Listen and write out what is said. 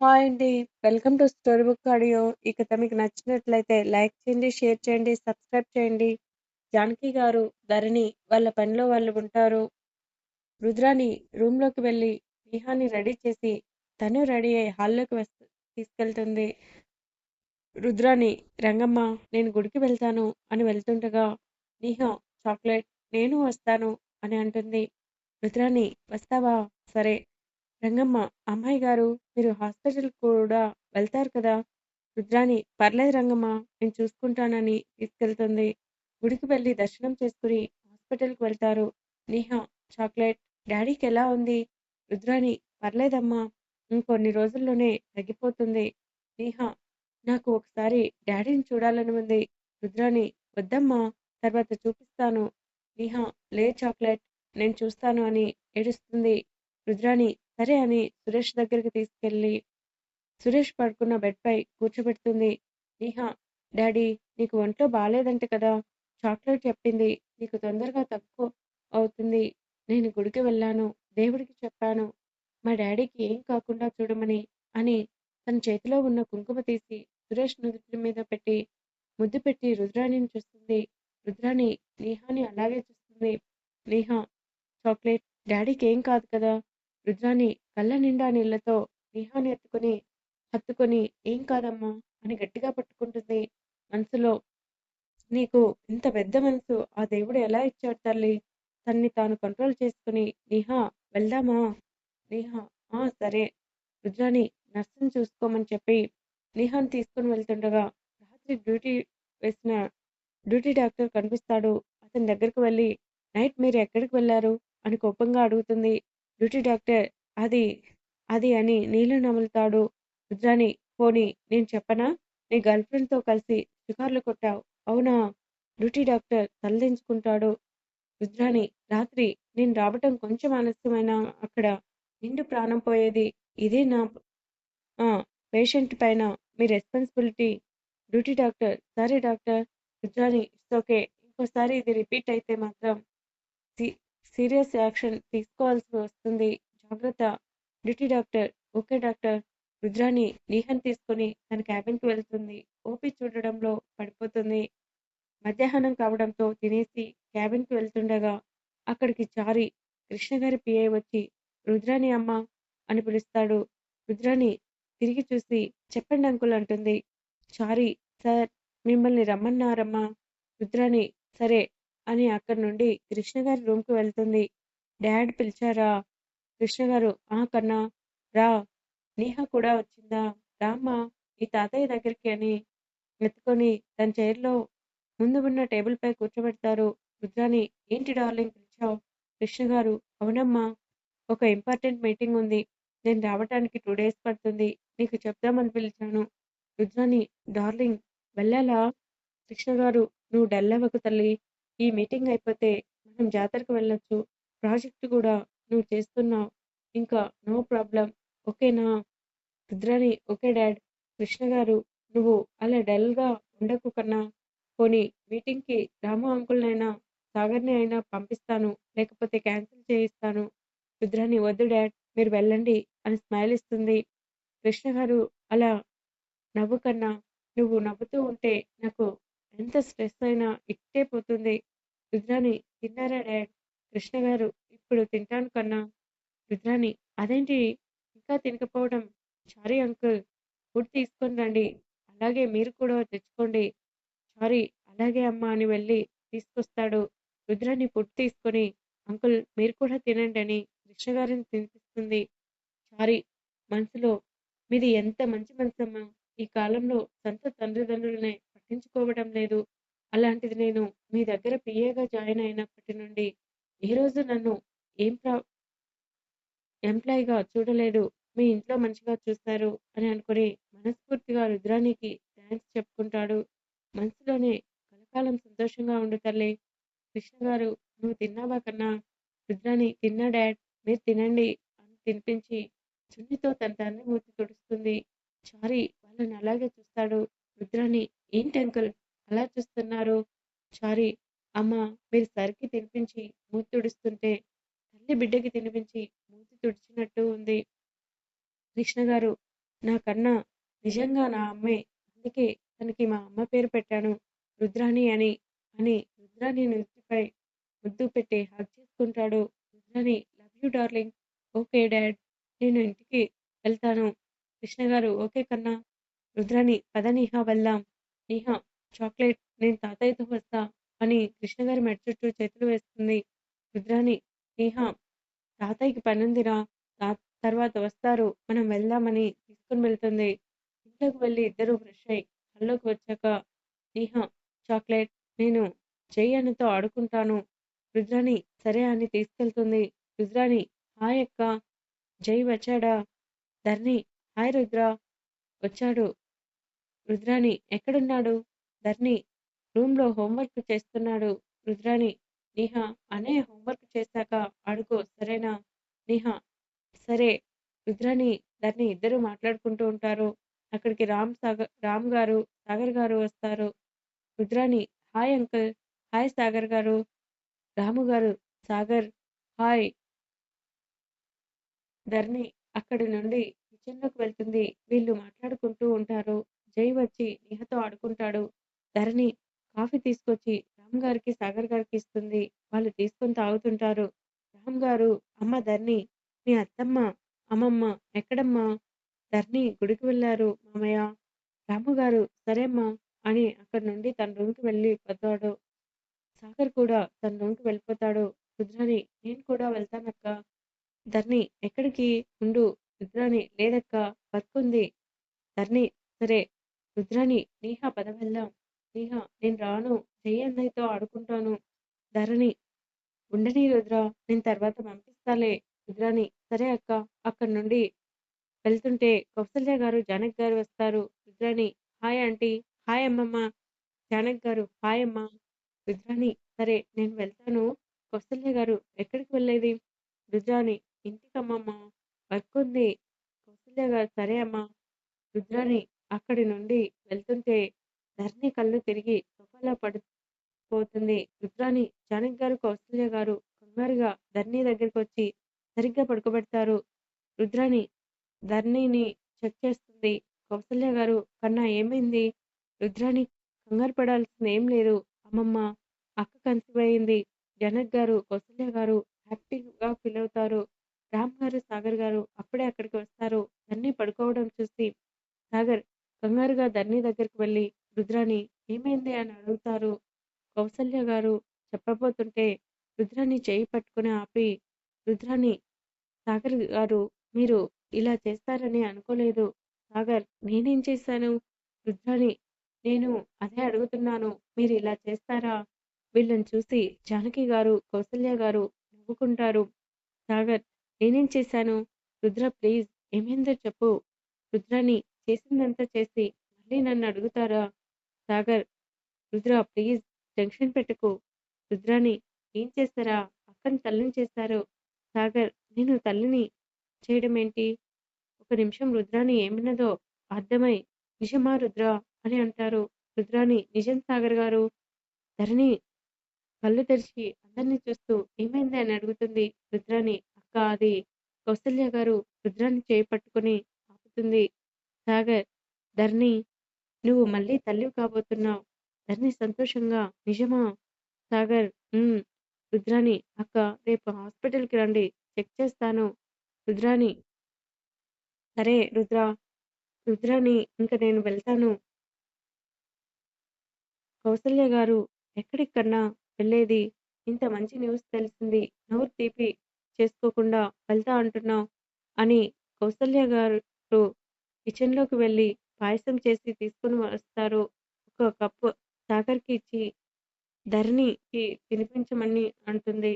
Hi అండి. Welcome to story book audio. ఈ కథ మీకు నచ్చినట్లయితే లైక్ చేయండి, షేర్ చేయండి, సబ్స్క్రైబ్ చేయండి. జానకి గారు, ధరణి వాళ్ళ పనిలో వాళ్ళు ఉంటారు. రుద్రాని రూమ్‌లోకి వెళ్ళి స్నేహాన్ని రెడీ చేసి తను రెడీ అయ్యి హాల్లోకి వస్ తీసుకెళ్తుంది. రుద్రాని రంగమ్మ నేను గుడికి వెళ్తాను అని వెళ్తుండగా నిహా చాక్లెట్ నేను వస్తాను అని అంటుంది. రుద్రాని వస్తావా? సరే. రంగమ్మ అమ్మాయి గారు మీరు హాస్పిటల్ కూడా వెళ్తారు కదా? రుద్రాని పర్లేదు రంగమ్మ నేను చూసుకుంటానని తీసుకెళ్తుంది. గుడికి వెళ్ళి దర్శనం చేసుకుని హాస్పిటల్‌కి వెళ్తారు. నిహా చాక్లెట్ డాడీకి ఎలా ఉంది? రుద్రాని పర్లేదమ్మా. ఇంకొన్ని రోజుల్లోనే తగ్గిపోతుంది. నిహా నాకు ఒకసారి డాడీని చూడాలని ఉంది. రుద్రాని వద్దమ్మా తర్వాత చూపిస్తాను. నిహా లేదు చాక్లెట్ నేను చూస్తాను అని ఏడుస్తుంది. రుద్రాని సరే అని సురేష్ దగ్గరికి తీసుకెళ్ళి సురేష్ పడుకున్న బెడ్‌పై కూర్చోబెడుతుంది. నిహా డాడీ నీకు ఒంట్లో బాగాలేదంట కదా! చాక్లెట్ చెప్పింది నీకు తొందరగా తక్కువ అవుతుంది. నేను గుడికి వెళ్ళాను. దేవుడికి చెప్పాను. మా డాడీకి ఏం కాకుండా చూడమని అని తన చేతిలో ఉన్న కుంకుమ తీసి సురేష్ నుదుటి మీద పెట్టి ముద్దు పెట్టి రుద్రాణిని చూస్తుంది. రుద్రాణి నేహాని అలాగే చూస్తుంది. నిహా చాక్లెట్ డాడీకి ఏం కాదు కదా! రుద్రాణి కళ్ళ నిండా నీళ్ళతో నేహాని ఎత్తుకుని హత్తుకొని ఏం కాదమ్మా అని గట్టిగా పట్టుకుంటుంది. మనసులో నీకు ఇంత పెద్ద మనసు ఆ దేవుడు ఎలా ఇచ్చాడు తల్లి? తన్ని తాను కంట్రోల్ చేసుకుని నిహా వెళ్దామా? నిహా ఆ సరే. రుద్రాని నర్సుని చూసుకోమని చెప్పి నిహాని తీసుకుని వెళ్తుండగా రాత్రి డ్యూటీ వేసిన డ్యూటీ డాక్టర్ కనిపిస్తాడు. అతని దగ్గరకు వెళ్ళి నైట్ మీరు ఎక్కడికి వెళ్ళారు అని కోపంగా అడుగుతుంది. డ్యూటీ డాక్టర్ అది అది అని నీళ్ళు నములుతాడు. రుద్రాని పోని నేను చెప్పనా? నీ గర్ల్ ఫ్రెండ్‌తో కలిసి షికార్లు కొట్టావు. అవునా? Duty doctor తలదించుకుంటాడు. రుద్రాని రాత్రి నేను రావటం కొంచెం ఆలస్యమైనా అక్కడ నిండు ప్రాణం పోయేది. ఇదే నా ఆ! పేషెంట్ పైన మీ రెస్పాన్సిబిలిటీ. డ్యూటీ డాక్టర్ సరే డాక్టర్. Rudrani it's okay. ఇంకోసారి ఇది రిపీట్ అయితే మాత్రం సీరియస్ యాక్షన్ తీసుకోవాల్సి వస్తుంది. జాగ్రత్త. Duty doctor okay doctor. Rudrani Nihani తీసుకుని తన క్యాబిన్‌కి వెళ్తుంది. ఓపి చూడడంలో పడిపోతుంది. మధ్యాహ్నం కావడంతో తినేసి క్యాబిన్‌కి వెళ్తుండగా అక్కడికి చారి కృష్ణగారి పిఐ వచ్చి రుద్రాని అమ్మ అని పిలుస్తాడు. రుద్రాని తిరిగి చూసి చెప్పండి అంకుల్ అంటుంది. చారి సార్ మిమ్మల్ని రమ్మన్నారమ్మా. రుద్రాని సరే అని అక్కడి నుండి కృష్ణగారి రూమ్‌కి వెళ్తుంది. డాడ్ పిలిచారా? కృష్ణగారు ఆ కన్నా రా. నిహా కూడా వచ్చిందా? రామ్మా ఈ తాతయ్య దగ్గరికి అని ఎత్తుకొని తన చైర్‌లో ముందు ఉన్న టేబుల్‌పై కూర్చోబెడతారు. రుద్రాని ఏంటి డార్లింగ్ పిలిచావు? కృష్ణగారు అవునమ్మా. ఒక ఇంపార్టెంట్ మీటింగ్ ఉంది. నేను రావటానికి టూ డేస్ పడుతుంది. నీకు చెప్దామని పిలిచాను. రుద్రాని డార్లింగ్ వెళ్ళాలా? కృష్ణగారు నువ్వు డల్ అవ్వకు ఈ మీటింగ్ అయిపోతే మనం జాతరకు వెళ్ళొచ్చు. ప్రాజెక్ట్ కూడా నువ్వు చేస్తున్నావు. ఇంకా నో ప్రాబ్లం ఓకేనా? Rudrani okay dad. కృష్ణ గారు నువ్వు అలా డల్‌గా ఉండకు కన్నా. పోనీ మీటింగ్‌కి రాము అంకుల్‌నైనా, సాగర్‌ని అయినా పంపిస్తాను. లేకపోతే క్యాన్సిల్ చేయిస్తాను. రుద్రాని వద్దు డాడ్ మీరు వెళ్ళండి అని స్మైల్ ఇస్తుంది. కృష్ణగారు అలా నవ్వు కన్నా. నువ్వు నవ్వుతూ ఉంటే నాకు ఎంత స్ట్రెస్ అయినా ఇట్టే పోతుంది. రుద్రాని తిన్నారా డాడ్? కృష్ణగారు ఇప్పుడు తింటాను కన్నా. రుద్రాని అదేంటి ఇంకా తినకపోవడం? చారి అంకుల్ ఫుడ్ తీసుకొని రండి. అలాగే మీరు కూడా తెచ్చుకోండి. చారి అలాగే అమ్మ అని వెళ్ళి తీసుకొస్తాడు. రుద్రాని ఫుడ్ తీసుకొని అంకుల్ మీరు కూడా తినండి అని కృష్ణగారిని తినిపిస్తుంది. చారి మనసులో మీది ఎంత మంచి మనసమ్మా. ఈ కాలంలో సొంత తండ్రిదండ్రులనే పట్టించుకోవడం లేదు. అలాంటిది నేను మీ దగ్గర పిఏగా జాయిన్ అయినప్పటి నుండి ఏ రోజు నన్ను ఏం ప్రా ఎంప్లాయీగా చూడలేదు. మీ ఇంట్లో మంచిగా చూస్తారు అని అనుకుని మనస్ఫూర్తిగా రుద్రానికి థ్యాంక్స్ చెప్పుకుంటాడు. మనసులోనే కలకాలం సంతోషంగా ఉండు తల్లీ. కృష్ణగారు నువ్వు తిన్నావా కన్నా? రుద్రాని తిన్నా డాడ్. మీరు తినండి అని తినిపించి చున్నితో తన తండ్రి మూర్తి తుడుస్తుంది. చారి వాళ్ళని అలాగే చూస్తాడు. రుద్రాని ఏంటి అంకుల్ అలా చూస్తున్నారు? చారి అమ్మా మీరు సరికి తినిపించి మూతి తుడుస్తుంటే తల్లి బిడ్డకి తినిపించి మూతి తుడిచినట్టు ఉంది. కృష్ణగారు నా కన్నా నిజంగా నా అమ్మే. అందుకే తనకి మా అమ్మ పేరు పెట్టాను రుద్రాణి అని. అని రుద్రాణి నుదుటిపై ముద్దు పెట్టి హగ్ చేసుకుంటాడు. Rudrani love you darling. Okay dad. నేను ఇంటికి వెళ్తాను. కృష్ణగారు ఓకే కన్నా. రుద్రాణి పద నిహా వెళ్దాం. ఇహ చాక్లెట్ నేను తాతయ్యతో వస్తా అని కృష్ణగారి మెడ చుట్టూ చేతులు వేస్తుంది. రుద్రాణి నిహా తాతయ్యకి పనుందిరా. తా తర్వాత వస్తారు. మనం వెళ్దామని తీసుకుని వెళ్తుంది. ఇంట్లోకి వెళ్ళి ఇద్దరు ఫ్రెష్ అయి హాల్లోకి వచ్చాక నిహా చాక్లెట్ నేను జై ఆడుకుంటాను. రుద్రాణి సరే అని తీసుకెళ్తుంది. రుద్రాణి హాయ్ అక్క జై వచ్చాడా? ధర్ని హాయ్ రుద్ర వచ్చాడు. రుద్రాణి ఎక్కడున్నాడు? ధర్నీ రూమ్లో హోంవర్క్ చేస్తున్నాడు. రుద్రాణి నిహా అనే హోంవర్క్ చేశాక ఆడుకో సరేనా? నిహా సరే. రుద్రాణి, ధరణి ఇద్దరూ మాట్లాడుకుంటూ ఉంటారు. అక్కడికి రామ్ సాగర్ రామ్ గారు, సాగర్ గారు వస్తారు. Rudrani hi uncle. Hi Sagar గారు. రాము గారు సాగర్ హాయ్. ధరణి అక్కడి నుండి కిచెన్లోకి వెళ్తుంది. వీళ్ళు మాట్లాడుకుంటూ ఉంటారు. జై వచ్చి నిహతో ఆడుకుంటాడు. ధరణి కాఫీ తీసుకొచ్చి రామ్ గారికి, సాగర్ గారికి ఇస్తుంది. వాళ్ళు తీసుకొని తాగుతుంటారు. రామ్ గారు అమ్మ ధరణి మీ అత్తమ్మ, అమ్మమ్మ ఎక్కడమ్మా? ధరణి గుడికి వెళ్ళారు మామయ్య. రాము గారు సరేమ్మా అని అక్కడి నుండి తన రూమ్‌కి వెళ్ళి పోతాడు సాగర్ కూడా తన రూమ్‌కి వెళ్ళిపోతాడు. రుద్రాని నేను కూడా వెళ్తానక్క ధరణి ఎక్కడికి? ఉండు. రుద్రాని లేదక్క వర్క్ ఉంది. ధరణి సరే. రుద్రని నీహ పద వెళ్దాం. నీహ నేను రాను. జై అన్నయ్యతో ఆడుకుంటాను. ధరణి ఉండనీ రుద్ర నేను తర్వాత పంపిస్తాలే. రుద్రాని సరే అక్క అక్కడి నుండి వెళ్తుంటే కౌసల్య గారు, జానక్ గారు వస్తారు. Rudrani hi aunty. హాయ్ అమ్మమ్మ. జానక్ గారు హాయ్ అమ్మా. రుద్రాని సరే నేను వెళ్తాను. కౌసల్య గారు ఎక్కడికి వెళ్ళేది? రుద్రాణి ఇంటికమ్మమ్మ. వర్క్ ఉంది. కౌసల్య గారు సరే అమ్మా. రుద్రాని అక్కడి నుండి వెళ్తుంటే ధరణి కళ్ళు తిరిగి సోఫాలో పడిపోతుంది. రుద్రాణి, జానకి గారు, కౌసల్య గారు కంగారుగా ధరణి దగ్గరకొచ్చి సరిగ్గా పడుకోబెడతారు. రుద్రాణి ధరణిని చెక్ చేస్తుంది. కౌసల్య గారు కన్నా ఏమైంది? రుద్రాణి కంగారు పడాల్సింది ఏం లేదు. అమ్మమ్మ అక్క కన్సీవ్ అయింది. జనక్ గారు, కౌసల్య గారు హ్యాపీగా ఫీల్ అవుతారు రామ్ గారు, సాగర్ గారు అప్పుడే అక్కడికి వస్తారు. ధరణి పడుకోవడం చూసి సాగర్ కంగారుగా ధరణి దగ్గరికి వెళ్ళి రుద్రాణి ఏమైంది అని అడుగుతారు. కౌసల్య గారు చెప్పబోతుంటే రుద్రాన్ని చేయి పట్టుకుని ఆపి రుద్రాని సాగర్ గారు మీరు ఇలా చేస్తారని అనుకోలేదు. సాగర్ నేనేం చేశాను? రుద్రాని నేను అదే అడుగుతున్నాను. మీరు ఇలా చేస్తారా? వీళ్ళని చూసి జానకి గారు, కౌసల్య గారు నవ్వుకుంటారు. సాగర్ నేనేం చేశాను? రుద్ర ప్లీజ్ ఏమైందో చెప్పు. రుద్రాని చేసిందంతా చేసి మళ్ళీ నన్ను అడుగుతారా? సాగర్ రుద్ర ప్లీజ్ టెన్షన్ పెట్టుకు రుద్రాని ఏం చేస్తారా అక్కని తల్లిని చేశారు. సాగర్ నేను తల్లిని చేయడం ఏంటి ఒక నిమిషం రుద్రాని ఏమన్నదో అర్థమై నిజమా రుద్ర అని అంటారు. రుద్రాణి నిజం సాగర్ గారు. ధరణి కళ్ళు తెరిచి అందరినీ చూస్తూ ఏమైంది అని అడుగుతుంది. రుద్రాణి అక్క అది కౌసల్య గారు రుద్రాన్ని చేయి ఆపుతుంది. సాగర్ ధరణి నువ్వు మళ్ళీ తల్లివి కాబోతున్నావు. ధరణి సంతోషంగా నిజమా? సాగర్ రుద్రాణి అక్క రేపు హాస్పిటల్‌కి రండి. చెక్ చేస్తాను. రుద్రాణి సరే రుద్రా. రుద్రాణి ఇంకా నేను వెళ్తాను. కౌసల్య గారు ఎక్కడికన్నా వెళ్ళేది? ఇంత మంచి న్యూస్ తెలిసింది. నోరు తీపి చేసుకోకుండా వెళ్తా అంటున్నావు అని కౌసల్య గారు కిచెన్‌లోకి వెళ్ళి పాయసం చేసి తీసుకొని వస్తారు. ఒక కప్పు సాగర్‌కి ఇచ్చి ధరణికి తినిపించమని అంటుంది.